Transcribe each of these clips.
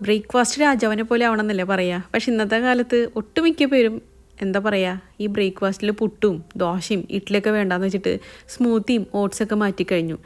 Breakfast രാജാവിനെ പോലെ ആവണമെന്നല്ലേ പറയുക പക്ഷെ ഇന്നത്തെ കാലത്ത് ഒട്ടുമിക്ക പേരും എന്താ പറയുക ഈ ബ്രേക്ക്ഫാസ്റ്റിൽ പുട്ടും ദോശയും ഇഡ്ഡലിയൊക്കെ വേണ്ടാന്ന് വെച്ചിട്ട് സ്മൂത്തിയും ഓട്സൊക്കെ മാറ്റിക്കഴിഞ്ഞു.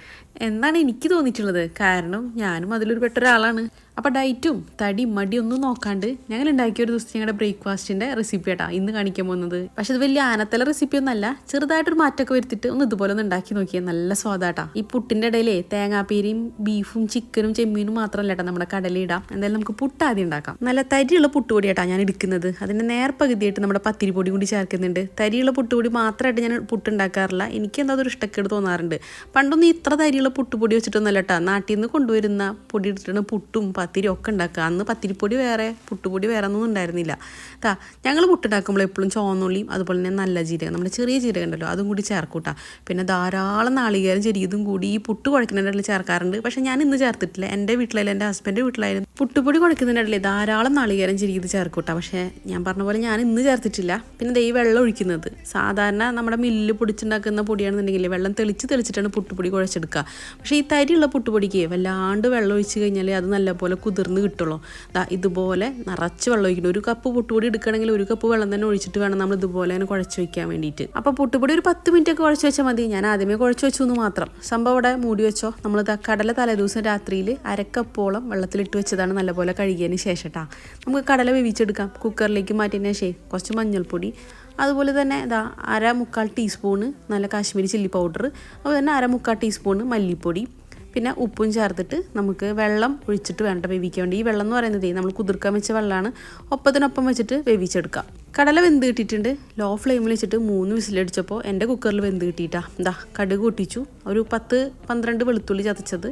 എന്നാണ് എനിക്ക് തോന്നിയിട്ടുള്ളത്. കാരണം ഞാനും അതിലൊരു പെട്ട ഒരാളാണ് അപ്പോൾ ഡയറ്റും തടി മടി ഒന്നും നോക്കാണ്ട് ഞങ്ങൾ ഉണ്ടാക്കിയ ഒരു ദിവസം ഞങ്ങളുടെ ബ്രേക്ക്ഫാസ്റ്റിന്റെ റെസിപ്പി ആട്ടാ ഇന്ന് കാണിക്കാൻ പോകുന്നത്. പക്ഷെ ഇത് വലിയ ആനത്തല റെസിപ്പി ഒന്നല്ല ചെറുതായിട്ടൊരു മാറ്റമൊക്കെ വരുത്തിയിട്ട് ഒന്ന് ഇതുപോലെ ഒന്ന് ഉണ്ടാക്കി നോക്കിയാൽ നല്ല സ്വാദാട്ടാ ഈ പുട്ടിന്റെ ഇടയിലേ തേങ്ങാപ്പീരിയും ബീഫും ചിക്കനും ചെമ്മീനും മാത്രമല്ല കേട്ടോ നമ്മുടെ കടലയിടാം എന്തായാലും നമുക്ക് പുട്ട് ആദ്യം ഉണ്ടാക്കാം. നല്ല തരിയുള്ള പുട്ടുപൊടിയാട്ടാ ഞാൻ എടുക്കുന്നത്. അതിന്റെ നേർപ്പകുതിയായിട്ട് നമ്മുടെ പത്തിരിപ്പൊടി കൂടി ചേർക്കുന്നുണ്ട് തരിയുള്ള പുട്ടുപൊടി മാത്രമായിട്ട് ഞാൻ പുട്ടുണ്ടാക്കാറില്ല. എനിക്ക് എന്താ അതൊരു ഇഷ്ടക്കേട് തോന്നാറുണ്ട്. പണ്ടൊന്നും ഇത്ര തരിയുള്ള പുട്ടുപൊടി വെച്ചിട്ടൊന്നുമല്ല കേട്ടോ നാട്ടിൽ നിന്ന് കൊണ്ടുവരുന്ന പൊടി ഇട്ടിട്ടാണ് പുട്ടും പത്തിരി ഒക്കെ ഉണ്ടാക്കുക. അന്ന് പത്തിരിപ്പൊടി വേറെ പുട്ടുപൊടി വേറെ ഒന്നും ഉണ്ടായിരുന്നില്ല. കേട്ടാ ഞങ്ങൾ പുട്ടുണ്ടാക്കുമ്പോൾ എപ്പോഴും ചോന്നുള്ളിയും അതുപോലെ തന്നെ നല്ല ജീരകം നമ്മുടെ ചെറിയ ജീരകം ഉണ്ടല്ലോ അതും കൂടി ചേർക്കൂട്ടാ പിന്നെ ധാരാളം നാളികേരം ചെരിയതും കൂടി ഈ പുട്ട് കുഴക്കുന്നതിന്റെ ചേർക്കാറുണ്ട്. പക്ഷേ ഞാൻ ഇന്ന് ചേർത്തിട്ടില്ല. എന്റെ വീട്ടിലായാലും എന്റെ ഹസ്ബൻഡ് വീട്ടിലായാലും പുട്ടുപൊടി കുഴക്കുന്നതിന്റെ ഇടയിൽ ധാരാളം നാളികേരം ചിരിക്കുന്നത് ചേർക്കൂട്ടാ. പക്ഷേ ഞാൻ പറഞ്ഞ പോലെ ഞാൻ ഇന്ന് ചേർത്തിട്ടില്ല. പിന്നെ ദൈ വെള്ളം ഒഴിക്കുന്നത്. സാധാരണ നമ്മുടെ മില്ല് പൊടിച്ചുണ്ടാക്കുന്ന പൊടിയാണെന്നുണ്ടെങ്കിൽ വെള്ളം തെളിച്ച് തെളിച്ചിട്ടാണ് പുട്ടുപൊടി കുഴച്ചെടുക്കുക. പക്ഷേ ഈ തരിയുള്ള പുട്ടുപൊടിക്ക് വല്ലാണ്ട് വെള്ളം ഒഴിച്ചു കഴിഞ്ഞാൽ അത് നല്ലപോലെ കുതിർന്ന് കിട്ടുള്ളൂ. ഇതുപോലെ നിറച്ച് വെള്ളം ഒഴിക്കണം. ഒരു കപ്പ് പുട്ടുപൊടി എടുക്കണമെങ്കിൽ ഒരു കപ്പ് വെള്ളം തന്നെ ഒഴിച്ചിട്ട് വേണം നമ്മൾ ഇതുപോലെ തന്നെ കുഴച്ച് വയ്ക്കാൻ വേണ്ടിയിട്ട്. അപ്പോൾ പുട്ടുപൊടി ഒരു പത്ത് മിനിറ്റ് ഒക്കെ കുഴച്ച് വെച്ചാൽ മതി. ഞാൻ ആദ്യമേ കുഴച്ച് വെച്ചു എന്ന് മാത്രം. സംഭവം അവിടെ മൂടി വെച്ചോ. നമ്മൾ കടല കടല തലേദിവസം രാത്രിയിൽ അരക്കപ്പോളം വെള്ളത്തിലിട്ട് വെച്ചതാണ് നല്ലപോലെ കഴുകിയതിന് ശേഷം ട്ടാ നമുക്ക് കടല വേവിച്ചെടുക്കാം. കുക്കറിലേക്ക് മാറ്റിയതിന് ശേഷം കുറച്ച് മഞ്ഞൾപ്പൊടി. അതുപോലെ തന്നെ ഇതാ അര മുക്കാൽ ടീസ്പൂണ് നല്ല കാശ്മീരി ചില്ലി പൗഡർ അതുപോലെ തന്നെ അര മുക്കാൽ ടീസ്പൂണ് മല്ലിപ്പൊടി. പിന്നെ ഉപ്പും ചേർത്തിട്ട് നമുക്ക് വെള്ളം ഒഴിച്ചിട്ട് വേണ്ട വേവിക്കാൻ വേണ്ടി. ഈ വെള്ളം എന്ന് പറയുന്നത് നമ്മൾ കുതിർക്കാൻ വെച്ച വെള്ളമാണ്. ഒപ്പത്തിനൊപ്പം വെച്ചിട്ട് വേവിച്ചെടുക്കാം. കടല വെന്ത് കിട്ടിയിട്ടുണ്ട്. ലോ ഫ്ലെയിമിൽ വെച്ചിട്ട് മൂന്ന് വിസിലടിച്ചപ്പോൾ എന്റെ കുക്കറിൽ വെന്ത് കിട്ടിയിട്ടാ. എന്താ കടുക് പൊട്ടിച്ചു. ഒരു പത്ത് പന്ത്രണ്ട് വെളുത്തുള്ളി ചതച്ചത്.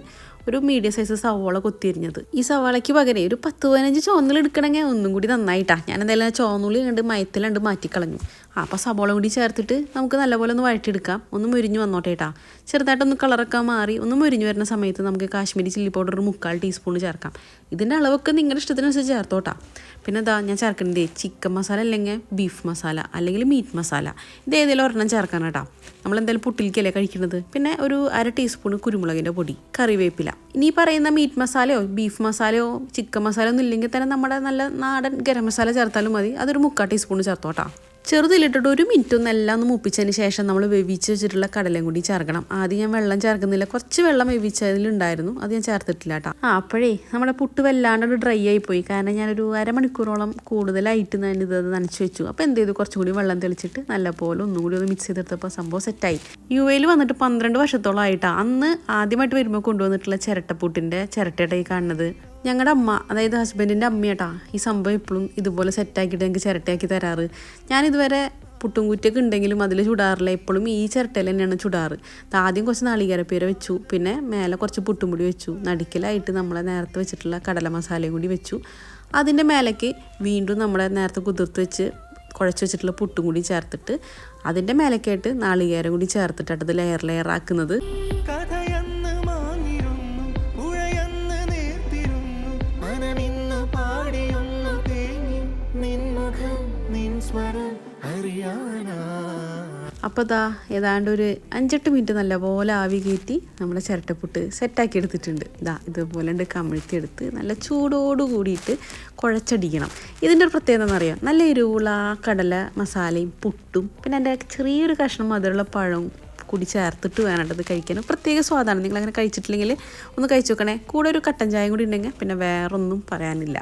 ഒരു മീഡിയം സൈസ് സവാള കൊത്തിരിഞ്ഞത് ഈ സവാളയ്ക്ക് പകരം ഒരു പത്ത് പതിനഞ്ച് ചോന്നുള്ളി എടുക്കണമെങ്കിൽ ഒന്നും കൂടി നന്നായിട്ടാ. ഞാൻ എന്തായാലും ചോന്നുള്ളി കണ്ട് മയത്തിലുണ്ട് മാറ്റിക്കളഞ്ഞു. അപ്പോൾ സവാള കൂടി ചേർത്തിട്ട് നമുക്ക് നല്ലപോലെ ഒന്ന് വഴറ്റിയെടുക്കാം. ഒന്ന് മുരിഞ്ഞ് വന്നോട്ടേട്ടാ ചെറുതായിട്ടൊന്ന് കളറൊക്കെ മാറി ഒന്ന് മുരിഞ്ഞ് വരുന്ന സമയത്ത് നമുക്ക് കാശ്മീരി ചില്ലി പൗഡർ ഒരു മുക്കാൽ ടീസ്പൂൺ ചേർക്കാം. ഇതിന്റെ അളവൊക്കെ നിങ്ങളുടെ ഇഷ്ടത്തിനനുസരിച്ച് ചേർത്തോട്ടാ. പിന്നെ ഇതാ ഞാൻ ചേർക്കുന്നത് ചിക്കൻ മസാല അല്ലെങ്കിൽ ബീഫ് മസാല അല്ലെങ്കിൽ മീറ്റ് മസാല ഇത് ഏതെങ്കിലും ഒരെണ്ണം ചേർക്കാൻ കേട്ടോ. നമ്മൾ എന്തായാലും പുട്ടിലേക്കല്ലേ കഴിക്കുന്നത് പിന്നെ ഒരു അര ടീസ്പൂൺ കുരുമുളകിന്റെ പൊടി കറിവേപ്പില. ഇനി പറയുന്ന മീറ്റ് മസാലയോ ബീഫ് മസാലയോ ചിക്കൻ മസാല ഒന്നും ഇല്ലെങ്കിൽ തന്നെ നമ്മുടെ നല്ല നാടൻ ഗരം മസാല ചേർത്താലും മതി. അതൊരു മുക്കാൽ ടീസ്പൂൺ ചേർത്തോട്ടാ. ചെറുതിലിട്ടിട്ട് ഒരു മിനിറ്റ് ഒന്ന് എല്ലാം ഒന്ന് മുപ്പിച്ചതിന് ശേഷം നമ്മൾ വേവിച്ച് വെച്ചിട്ടുള്ള കടലയും കൂടി ചേർക്കണം. ആദ്യം ഞാൻ വെള്ളം ചേർക്കുന്നില്ല. കുറച്ച് വെള്ളം വേവിച്ചതിലുണ്ടായിരുന്നു അത് ഞാൻ ചേർത്തിട്ടില്ല കേട്ടോ. ആ അപ്പോഴേ നമ്മുടെ പുട്ട് വല്ലാണ്ട് ഡ്രൈ ആയിപ്പോയി. പോയി കാരണം ഞാനൊരു അരമണിക്കൂറോളം കൂടുതലായിട്ട് ഞാൻ ഇത് നനച്ച് വെച്ചു. അപ്പോൾ എന്ത് ചെയ്തു? കുറച്ചും കൂടി വെള്ളം തെളിച്ചിട്ട് നല്ലപോലെ ഒന്നും കൂടി ഒന്ന് മിക്സ് ചെയ്തെടുത്തപ്പോൾ സംഭവം സെറ്റായി യു എയിൽ വന്നിട്ട് പന്ത്രണ്ട് വർഷത്തോളം ആയിട്ടാണ് അന്ന് ആദ്യമായിട്ട് വരുമ്പോൾ കൊണ്ടുവന്നിട്ടുള്ള ചിരട്ടപ്പൂട്ടിന്റെ ചിരട്ടയായി കാണുന്നത്. ഞങ്ങളുടെ അമ്മ അതായത് ഹസ്ബൻഡിന്റെ അമ്മയാട്ടാ ഈ സംഭവം ഇപ്പോഴും ഇതുപോലെ സെറ്റാക്കിയിട്ട് ഞങ്ങൾക്ക് ചിരട്ടയാക്കി തരാറ്. ഞാനിതുവരെ പുട്ടും കുറ്റിയൊക്കെ ഉണ്ടെങ്കിലും അതിൽ ചുടാറില്ല. എപ്പോഴും ഈ ചിരട്ടയിൽ തന്നെയാണ് ചുടാറ്. ആദ്യം കുറച്ച് നാളികേരപ്പീര വെച്ചു. പിന്നെ മേലെ കുറച്ച് പുട്ടും പൊടി വെച്ചു. നടുക്കിലായിട്ട് നമ്മളെ നേരത്തെ വെച്ചിട്ടുള്ള കടല മസാലയും കൂടി വെച്ചു. അതിന്റെ മേലേക്ക് വീണ്ടും നമ്മളെ നേരത്തെ കുതിർത്ത് വെച്ച് കുഴച്ച് വെച്ചിട്ടുള്ള പുട്ടും കൂടി ചേർത്തിട്ട് അതിന്റെ മേലേക്കായിട്ട് നാളികേരം കൂടി ചേർത്തിട്ടാണ് ഇത് ലെയർ ലെയർ ആക്കുന്നത്. അപ്പോൾ ദാ ഏതാണ്ട് ഒരു അഞ്ചെട്ട് മിനിറ്റ് നല്ലപോലെ ആവി കയറ്റി നമ്മുടെ ചിരട്ടപ്പുട്ട് സെറ്റാക്കി എടുത്തിട്ടുണ്ട്. ദാ ഇതുപോലെ ഉണ്ട് കമിഴ്ത്തിയെടുത്ത് നല്ല ചൂടോട് കൂടിയിട്ട് കുഴച്ചടിക്കണം. ഇതിന്റെ ഒരു പ്രത്യേകത എന്നറിയാം നല്ല എരിവുള്ള കടല മസാലയും പുട്ടും പിന്നെ എന്റെ ചെറിയൊരു കഷ്ണം മധുരമുള്ള പഴവും കൂടി ചേർത്തിട്ട് വേണം കഴിക്കാനും പ്രത്യേക സ്വാദാണ്. നിങ്ങൾ അങ്ങനെ കഴിച്ചിട്ടില്ലെങ്കിൽ ഒന്ന് കഴിച്ചു നോക്കണേ. കൂടെ ഒരു കട്ടൻ ചായയും കൂടി ഉണ്ടെങ്കിൽ പിന്നെ വേറൊന്നും പറയാനില്ല.